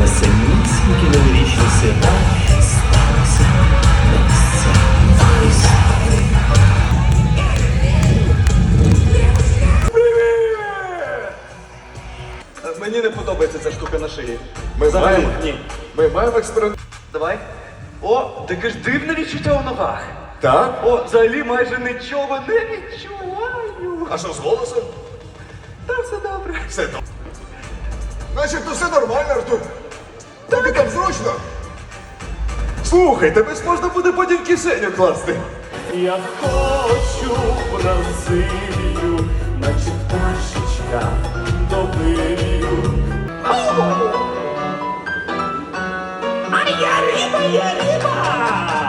на самісінькі новорічні свята сталося на місцях вистави. Мені не подобається ця штука на шиї. Ми Взагалі, маємо, ні. ми маємо експеримент. Давай. О, таке ж дивне відчуття у ногах. Так? О, взагалі майже нічого не відчуваю. А що з голосом? Та все добре. Все добре. Значить, то все нормально, Артур. Слухай, тебе ж можна буде потім в кишеню класти. Я хочу в Бразилію, наче пташечка добрію. А я риба, я риба.